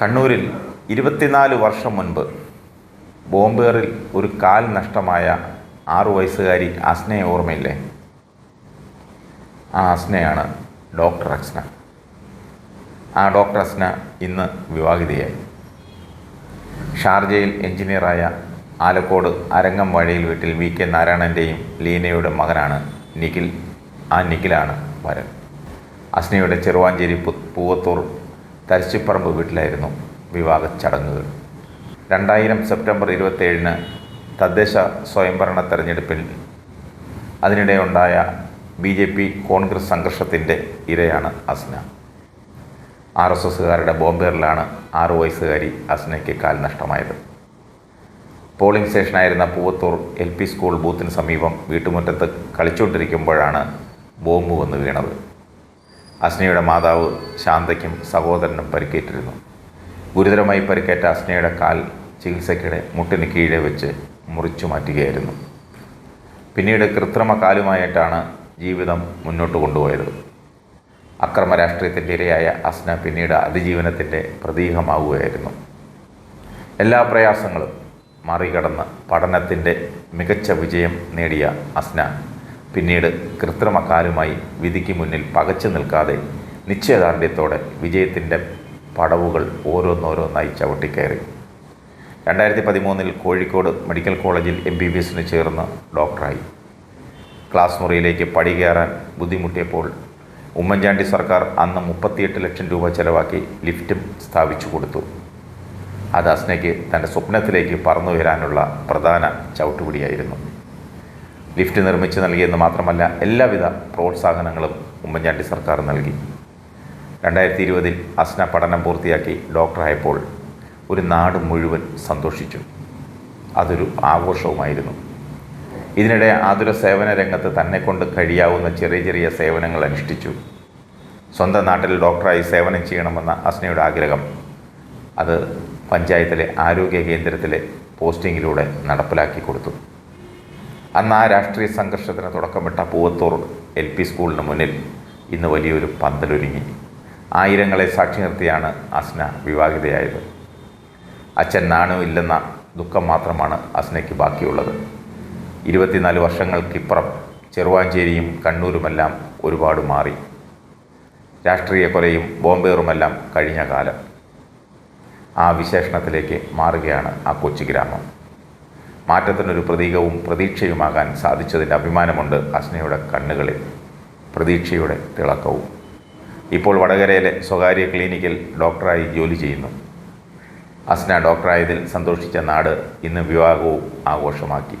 കണ്ണൂരിൽ ഇരുപത്തിനാല് വർഷം മുൻപ് ബോംബേറിൽ ഒരു കാൽ നഷ്ടമായ ആറു വയസ്സുകാരി അസ്നയെ ഓർമ്മയില്ലേ? ആ അസ്നയാണ് ഡോക്ടർ അസ്ന ആ ഡോക്ടർ അസ്ന ഇന്ന് വിവാഹിതയായി. ഷാർജയിൽ എഞ്ചിനീയറായ ആലക്കോട് അരങ്ങം വഴിയിൽ വീട്ടിൽ വി കെ നാരായണന്റെയും ലീനയുടെ മകനാണ് നിഖിൽ. ആ നിഖിലാണ് വരൻ. അസ്നയുടെ ചെറുവാഞ്ചേരി പൂവത്തൂർ തരിശിപ്പറമ്പ് വീട്ടിലായിരുന്നു വിവാഹ ചടങ്ങുകൾ. രണ്ടായിരം സെപ്റ്റംബർ ഇരുപത്തേഴിന് തദ്ദേശ സ്വയംഭരണ തെരഞ്ഞെടുപ്പിൽ അതിനിടെ ഉണ്ടായ ബി ജെ പി കോൺഗ്രസ് സംഘർഷത്തിന്റെ ഇരയാണ് അസ്ന. ആർ എസ് എസുകാരുടെ ബോംബേറിലാണ് ആറു വയസ്സുകാരി അസ്നയ്ക്ക് കാൽ നഷ്ടമായത്. പോളിംഗ് സ്റ്റേഷനായിരുന്ന പൂവത്തൂർ എൽ പി സ്കൂൾ ബൂത്തിന് സമീപം വീട്ടുമുറ്റത്ത് കളിച്ചുകൊണ്ടിരിക്കുമ്പോഴാണ് ബോംബ് വന്ന് വീണത്. അസ്നയുടെ മാതാവ് ശാന്തയ്ക്കും സഹോദരനും പരിക്കേറ്റിരുന്നു. ഗുരുതരമായി പരിക്കേറ്റ അസ്നയുടെ കാൽ ചികിത്സയ്ക്കിടെ മുട്ടിന് കീഴെ വെച്ച് മുറിച്ചു മാറ്റുകയായിരുന്നു. പിന്നീട് കൃത്രിമ കാലുമായിട്ടാണ് ജീവിതം മുന്നോട്ട് കൊണ്ടുപോയത്. അക്രമ രാഷ്ട്രീയത്തിന്റെ ഇരയായ അസ്ന പിന്നീട് അതിജീവനത്തിന്റെ പ്രതീകമാവുകയായിരുന്നു. എല്ലാ പ്രയാസങ്ങളും മറികടന്ന് പഠനത്തിന്റെ മികച്ച വിജയം നേടിയ അസ്ന പിന്നീട് കൃത്രിമക്കാലുമായി വിധിക്ക് മുന്നിൽ പകച്ചു നിൽക്കാതെ നിശ്ചയദാർഢ്യത്തോടെ വിജയത്തിന്റെ പടവുകൾ ഓരോന്നോരോന്നായി ചവിട്ടിക്കയറി. രണ്ടായിരത്തി പതിമൂന്നിൽ കോഴിക്കോട് മെഡിക്കൽ കോളേജിൽ എം ബി ബി എസിന് ചേർന്ന് ഡോക്ടറായി. ക്ലാസ് മുറിയിലേക്ക് പടി കയറാൻ ബുദ്ധിമുട്ടിയപ്പോൾ ഉമ്മൻചാണ്ടി സർക്കാർ അന്ന് മുപ്പത്തിയെട്ട് ലക്ഷം രൂപ ചെലവാക്കി ലിഫ്റ്റും സ്ഥാപിച്ചു കൊടുത്തു. അത് അസ്നയ്ക്ക് തന്റെ സ്വപ്നത്തിലേക്ക് പറന്നുയരാനുള്ള പ്രധാന ചവിട്ടുപിടിയായിരുന്നു. ലിഫ്റ്റ് നിർമ്മിച്ച് നൽകിയെന്ന് മാത്രമല്ല എല്ലാവിധ പ്രോത്സാഹനങ്ങളും ഉമ്മൻചാണ്ടി സർക്കാർ നൽകി. രണ്ടായിരത്തി ഇരുപതിൽ അസ്ന പഠനം പൂർത്തിയാക്കി ഡോക്ടറായപ്പോൾ ഒരു നാട് മുഴുവൻ സന്തോഷിച്ചു. അതൊരു ആഘോഷവുമായിരുന്നു. ഇതിനിടെ ആതുര സേവന രംഗത്ത് തന്നെ കൊണ്ട് കഴിയാവുന്ന ചെറിയ ചെറിയ സേവനങ്ങൾ അനുഷ്ഠിച്ചു. സ്വന്തം നാട്ടിൽ ഡോക്ടറായി സേവനം ചെയ്യണമെന്ന അസ്നയുടെ ആഗ്രഹം അത് പഞ്ചായത്തിലെ ആരോഗ്യ കേന്ദ്രത്തിലെ പോസ്റ്റിങ്ങിലൂടെ നടപ്പിലാക്കി കൊടുത്തു. അന്ന് ആ രാഷ്ട്രീയ സംഘർഷത്തിന് തുടക്കമിട്ട പൂവത്തൂർ എൽ പി സ്കൂളിന് മുന്നിൽ ഇന്ന് വലിയൊരു പന്തലൊരുങ്ങി. ആയിരങ്ങളെ സാക്ഷി നിർത്തിയാണ് അസ്ന വിവാഹിതയായത്. അച്ഛൻ നാണു ഇല്ലെന്ന ദുഃഖം മാത്രമാണ് അസ്നയ്ക്ക് ബാക്കിയുള്ളത്. ഇരുപത്തിനാല് വർഷങ്ങൾക്കിപ്പുറം ചെറുവാഞ്ചേരിയും കണ്ണൂരുമെല്ലാം ഒരുപാട് മാറി. രാഷ്ട്രീയ കൊലയും ബോംബേറുമെല്ലാം കഴിഞ്ഞ കാലം. ആ വിശേഷണത്തിലേക്ക് മാറുകയാണ് ആ കൊച്ചു ഗ്രാമം. മാറ്റത്തിനൊരു പ്രതീകവും പ്രതീക്ഷയുമാകാൻ സാധിച്ചതിന്റെ അഭിമാനമുണ്ട് അസ്നയുടെ കണ്ണുകളിൽ പ്രതീക്ഷയുടെ തിളക്കവും. ഇപ്പോൾ വടകരയിലെ സ്വകാര്യ ക്ലിനിക്കിൽ ഡോക്ടറായി ജോലി ചെയ്യുന്നു. അസ്ന ഡോക്ടറായതിൽ സന്തോഷിച്ച നാട് ഇന്ന് വിവാഹവും ആഘോഷമാക്കി.